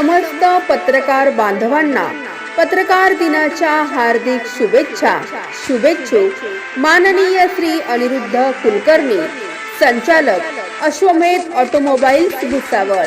समस्त पत्रकार बांधवांना पत्रकार दिनाच्या हार्दिक शुभेच्छा. शुभेच्छुक माननीय श्री अनिरुद्ध कुलकर्णी संचालक अश्वमेध ऑटोमोबाईल्स भुसावळ.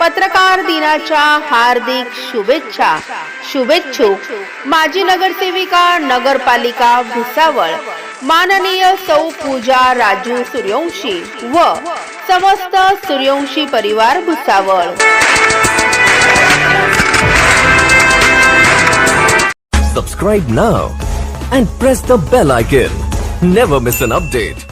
पत्रकार दिनाच्या हार्दिक शुभेच्छा शुभेच्छुक माजी नगरसेविका नगरपालिका भुसावळ माननीय सौ पूजा राजू सूर्यवंशी व समस्त सूर्यवंशी परिवार Bhusawal Subscribe now and press the bell icon. Never miss an update.